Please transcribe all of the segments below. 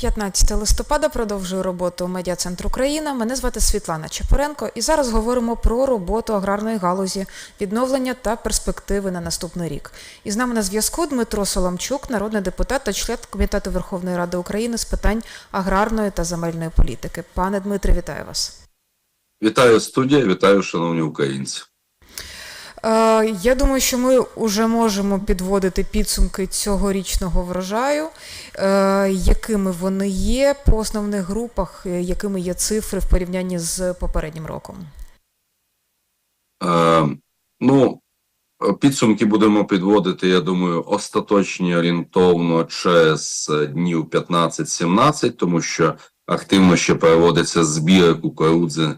15 листопада продовжую роботу Медіа Центр Україна. Мене звати Світлана Чепуренко, і зараз говоримо про роботу аграрної галузі, відновлення та перспективи на наступний рік. І з нами на зв'язку Дмитро Соломчук, народний депутат та член Комітету Верховної Ради України з питань аграрної та земельної політики. Пане Дмитре, вітаю вас. Вітаю студія, вітаю, шановні українці. Е, Я думаю, що ми вже можемо підводити підсумки цьогорічного врожаю, Е, якими вони є по основних групах, е, якими є цифри в порівнянні з попереднім роком. Е, ну, підсумки будемо підводити, я думаю, остаточні орієнтовно через днів 15-17, тому що активно ще проводиться збір кукурудзи е,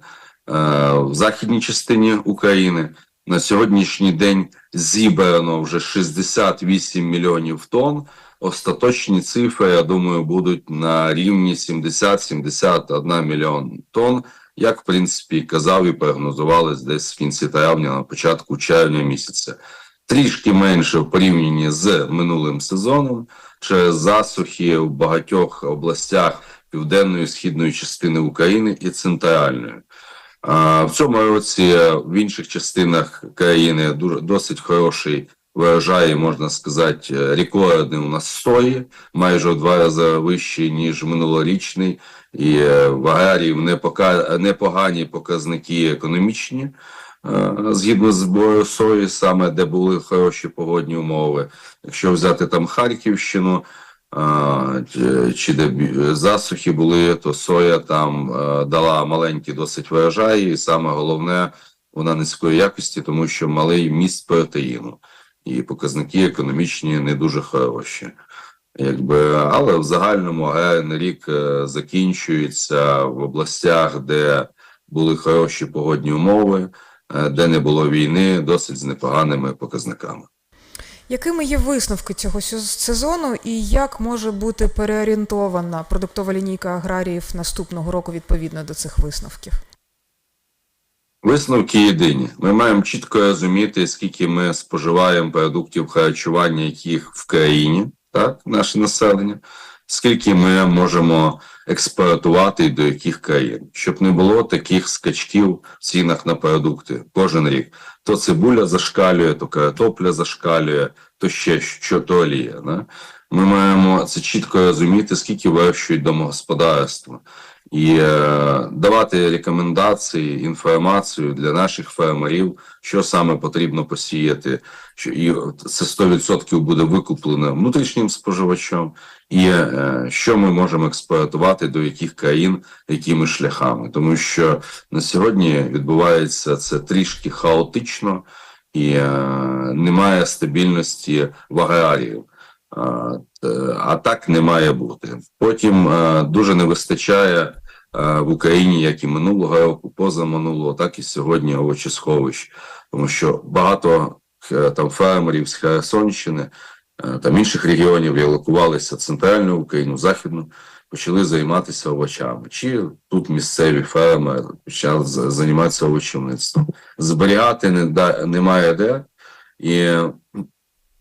в західній частині України. На сьогоднішній день зібрано вже 68 мільйонів тонн. Остаточні цифри, я думаю, будуть на рівні 70-71 мільйон тонн, як в принципі казав і прогнозували десь в кінці травня, на початку червня місяця. Трішки менше в порівнянні з минулим сезоном через засухи в багатьох областях південної східної частини України і центральної. А, В цьому році в інших частинах країни дуже досить хороший врожай, можна сказати, рекордний у нас сої, майже в два рази вищий, ніж минулорічний, і е, в аграріїв непогані показники економічні, е, згідно з збору сої, саме де були хороші погодні умови. Якщо взяти там Харківщину, чи- де засухи були, то соя там е, дала маленькі досить врожаї, і саме головне, вона низької якості, тому що малий міст протеїну, і показники економічні не дуже хороші. Якби, але в загальному аграрний рік е, закінчується в областях, де були хороші погодні умови, е, де не було війни, досить з непоганими показниками. Якими є висновки цього сез- сезону і як може бути переорієнтована продуктова лінійка аграріїв наступного року відповідно до цих висновків? Висновки єдині. Ми маємо чітко розуміти, скільки ми споживаємо продуктів харчування, яких в країні, так, наше населення, скільки ми можемо експортувати до яких країн, щоб не було таких скачків в цінах на продукти кожен рік. То цибуля зашкалює, то картопля зашкалює, то ще що то олія. Ми маємо це чітко розуміти, скільки вирощують домогосподарства і е, давати рекомендації, інформацію для наших фермерів, що саме потрібно посіяти, що і це 100% буде викуплено внутрішнім споживачом, і е, що ми можемо експортувати до яких країн, якими шляхами, тому що на сьогодні відбувається це трішки хаотично і е, немає стабільності в аграріїв. А, так не має бути. Потім дуже не вистачає в Україні, як і минулого року, позаминулого, так і сьогодні овочесховищ, тому що багато е, там фермерів з Херсонщини, е, там інших регіонів релокувалися центральну Україну, західну, почали займатися овочами. Чи тут місцеві фермери почали займатися овочівництвом. Зберігати не да, немає де, і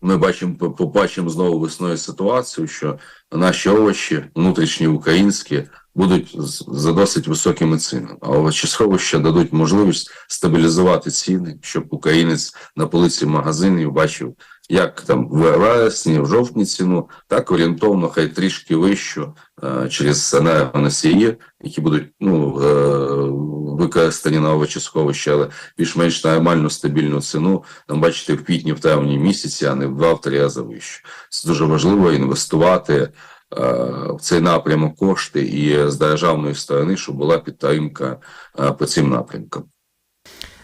ми бачимо, побачимо знову весною ситуацію, що наші овочі, внутрішні українські, будуть за досить високими цінами. А овочесховища дадуть можливість стабілізувати ціни, щоб українець на полиці магазинів бачив, як там в вересні, в жовтні ціну, так орієнтовно, хай трішки вищу е, через енергоносії, які будуть ну, е, використані на овочесховища, але більш-менш нормальну стабільну ціну там бачите в квітні, в травні місяці, а не в два-три рази вище. Це дуже важливо інвестувати в цей напрямок кошти і з державної сторони, щоб була підтримка е, по цим напрямкам.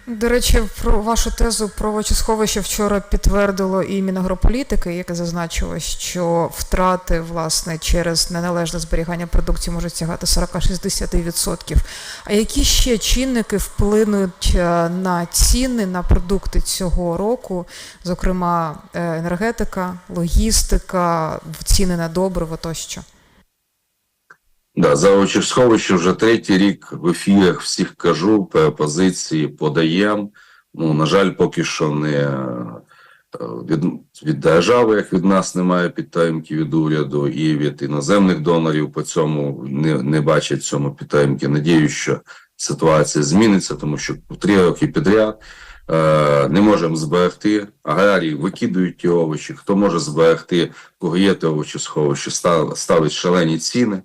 До речі, про вашу тезу про овочесховище вчора підтвердило і Мінагрополітики, яке зазначило, що втрати власне через неналежне зберігання продукції можуть сягати 40-60%. А які ще чинники вплинуть е, на ціни на продукти цього року, зокрема е, енергетика, логістика, ціни на добриво тощо? Да, за овочесховище вже третій рік в ефірах всіх кажу, пропозиції подаємо. Ну, на жаль, поки що не, е, від, від держави, як від нас немає підтримки від уряду, і від іноземних донорів по цьому не, не бачать цьому підтримки. Надіюсь, що ситуація зміниться, тому що три роки підряд е, не можемо зберегти. Аграрії викидують ті овочі. Хто може зберегти, кого є те овочесховище, став, ставить шалені ціни.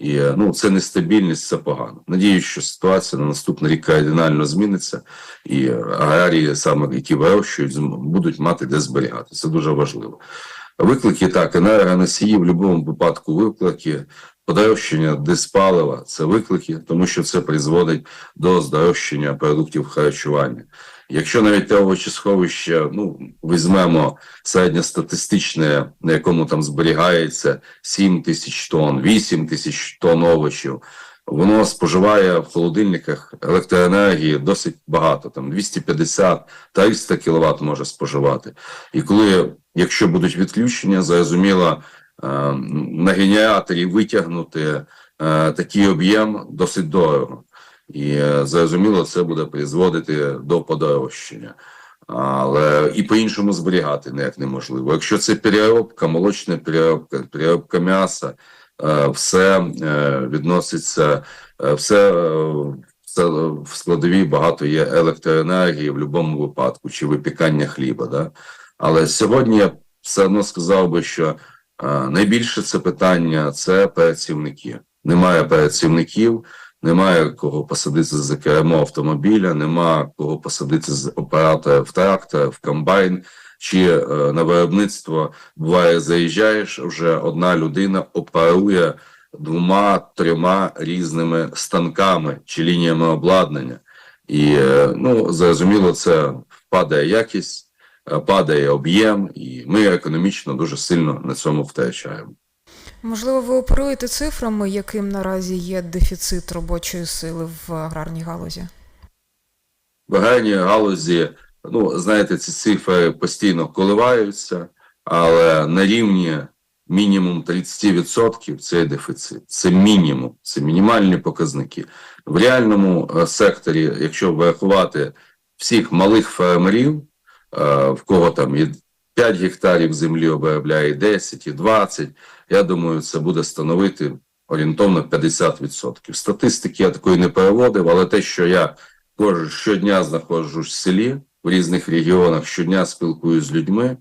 І е, ну, це нестабільність, це погано. Надіюсь, що ситуація на наступний рік кардинально зміниться, і аграрії, саме які вирощують, будуть мати де зберігати. Це дуже важливо. Виклики так, енергоносії в будь-якому випадку виклики, подорожчання диспалива це виклики, тому що це призводить до здорожчання продуктів харчування. Якщо навіть те овочесховище, ну візьмемо середньостатистичне, на якому там зберігається 7 тисяч тонн, 8 тисяч тонн овочів, воно споживає в холодильниках електроенергії досить багато, там 250-300 кВт може споживати. І коли, якщо будуть відключення, зрозуміло, е, на генераторі витягнути е, такий об'єм досить дорого. І е, зрозуміло, це буде призводити до подорожчання. Але і по-іншому зберігати ніяк неможливо. Якщо це переробка, молочна переробка, переробка м'яса, е, все е, відноситься, все, в складовій багато є електроенергії в будь-якому випадку, чи випікання хліба. Да? Але сьогодні я все одно сказав би, що найбільше це питання це працівники. Немає працівників, немає кого посадити за кермо автомобіля, немає кого посадити з оператора в трактор, в комбайн чи е, на виробництво. Буває, заїжджаєш, вже одна людина оперує двома трьома різними станками чи лініями обладнання. І е, ну зрозуміло, це падає якість, е, падає об'єм, і ми економічно дуже сильно на цьому втрачаємо. Можливо, ви оперуєте цифрами, яким наразі є дефіцит робочої сили в аграрній галузі? в аграрній галузі, ну знаєте, ці цифри постійно коливаються, але на рівні мінімум 30% це дефіцит. Це мінімум, це мінімальні показники. В реальному е, секторі, якщо врахувати всіх малих фермерів, е, в кого там є 5 гектарів землі обробляє 10 і 20, я думаю, це буде становити орієнтовно 50%. Статистики я такої не переводив, але те, що я кожен щодня знаходжусь в селі в різних регіонах, щодня спілкуюся з людьми,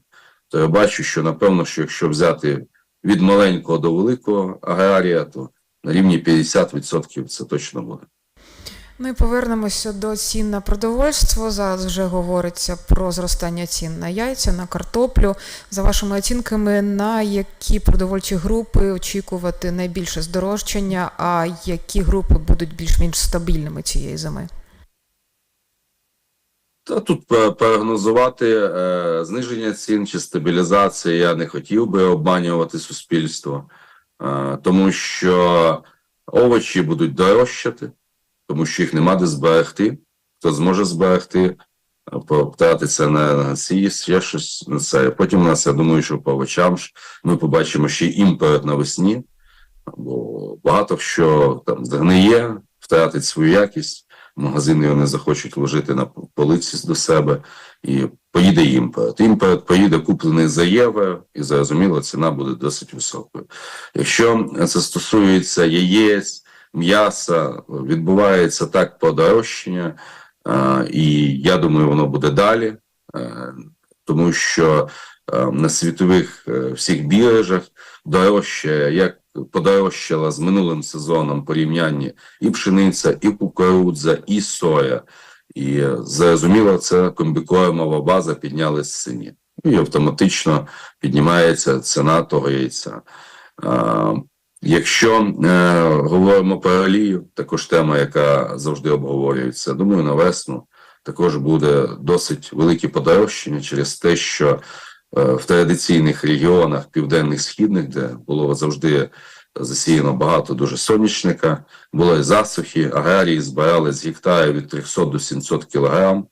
то я бачу, що напевно, що якщо взяти від маленького до великого аграрія, то на рівні 50% це точно буде. Ну і повернемося до цін на продовольство. Зараз вже говориться про зростання цін на яйця, на картоплю. За вашими оцінками, на які продовольчі групи очікувати найбільше здорожчання, а які групи будуть більш-менш стабільними цієї зими? Та тут прогнозувати е, зниження цін чи стабілізація я не хотів би обманювати суспільство, е, тому що овочі будуть дорожчати, тому що їх нема де зберегти. Хто зможе зберегти, е, потратиться на, ці, ще щось на це. Потім у нас, я думаю, що по овочам ж ми побачимо ще імпорт навесні, бо багато що там згниє, втратить свою якість магазини його не захочуть вложити на полиці до себе, і поїде імпорт. Імпорт поїде куплений за євро, і зрозуміло, ціна буде досить високою. Якщо це стосується яєць, м'яса, відбувається так подорожчання, е, і я думаю, воно буде далі, е, тому що е, на світових всіх біржах дорожче, як подорожчала з минулим сезоном порівнянні і пшениця, і кукурудза, і соя. І зрозуміло, це комбікормова база піднялась з ціні. І автоматично піднімається ціна того яйця. Якщо е, говоримо про олію, також тема, яка завжди обговорюється, думаю, на весну також буде досить велике подорожчання через те, що е, в традиційних регіонах південних східних, де було завжди засіяно багато дуже сонячника, були засухи, аграрії збирали з гектарів від 300 до 700 кілограм,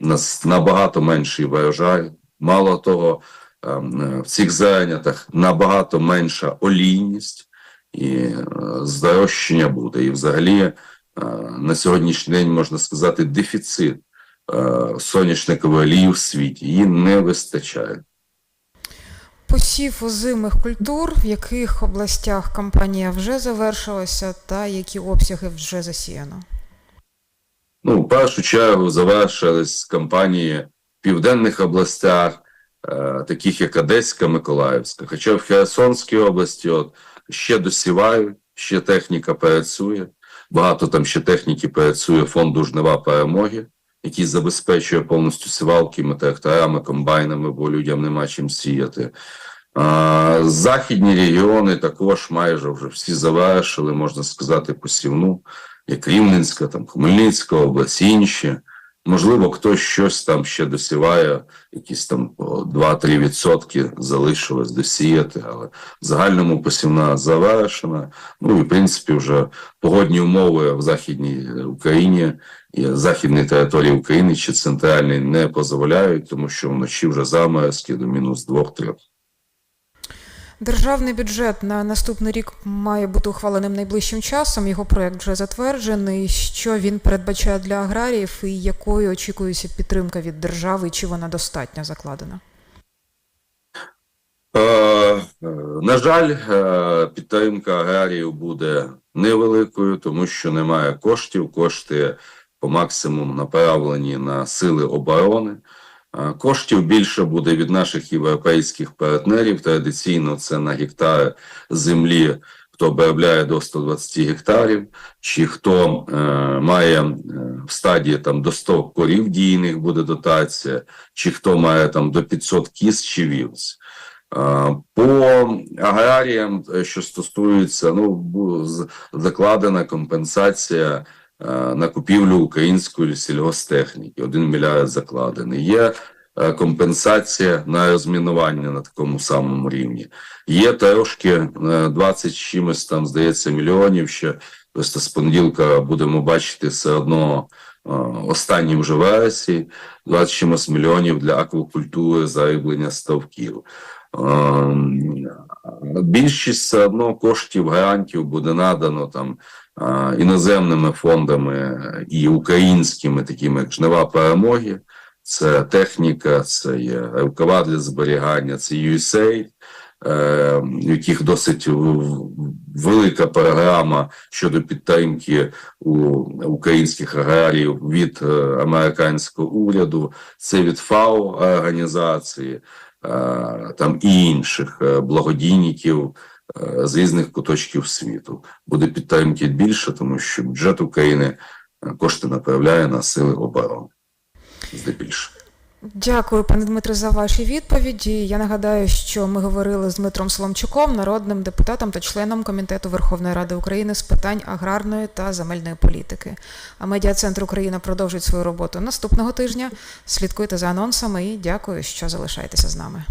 нас набагато менший врожай. Мало того, ем, е, в цих зайнятах набагато менша олійність і е, здорожчання буде. І взагалі е, на сьогоднішній день можна сказати дефіцит е, соняшникової олії в світі. Її не вистачає. Посів озимих культур, в яких областях кампанія вже завершилася, та які обсяги вже засіяно. Ну, в першу чергу завершились кампанії в південних областях, е, таких як Одеська, Миколаївська. Хоча в Херсонській області от, ще досівають, ще техніка працює. Багато там ще техніки працює фонду жнива перемоги, який забезпечує повністю сівалками, тракторами, комбайнами, бо людям нема чим сіяти. А, західні регіони також майже вже всі завершили, можна сказати, посівну як Рівненська, там Хмельницька область, інші. Можливо, хтось щось там ще досіває, якісь там по 2-3 відсотки залишилось досіяти, але в загальному посівна завершена. Ну і в принципі вже погодні умови в Західній Україні і західній території України чи центральній не дозволяють, тому що вночі вже заморозки до мінус 2-3. Державний бюджет на наступний рік має бути ухваленим найближчим часом. Його проект вже затверджений. Що він передбачає для аграріїв і якою очікується підтримка від держави, чи вона достатньо закладена? Е, На жаль, е, підтримка аграріїв буде невеликою, тому що немає коштів. Кошти по максимуму направлені на сили оборони. Е, Коштів більше буде від наших європейських партнерів. Традиційно це на гектари землі, хто обробляє до 120 гектарів, чи хто е, має е, в стадії там до 100 корів дійних буде дотація, чи хто має там до 500 кіз чи вівць. Е, По аграріям, що стосується, ну закладена компенсація на купівлю української сільгостехніки. Один мільярд закладений. Є е, компенсація на розмінування на такому самому рівні. Є трошки е, 20 чимось там, здається, мільйонів ще. Просто з понеділка будемо бачити все одно е, останні вже версії 20 з чимось мільйонів для аквакультури, зариблення ставків. Більшість все одно коштів грантів буде надано там іноземними фондами і українськими, такими як жнива перемоги. Це техніка, це є рукава для зберігання, це USAID, е, в яких досить велика програма щодо підтримки у українських аграріїв від е, американського уряду, це від ФАО організації, е, там і інших благодійників з різних куточків світу. Буде підтримки більше, тому що бюджет України е, кошти направляє на сили оборони. Здебільшого. Дякую, пане Дмитре, за ваші відповіді. Я нагадаю, що ми говорили з Дмитром Соломчуком, народним депутатом та членом Комітету Верховної Ради України з питань аграрної та земельної політики. А медіа-центр Україна продовжить свою роботу наступного тижня. Слідкуйте за анонсами і дякую, що залишаєтеся з нами.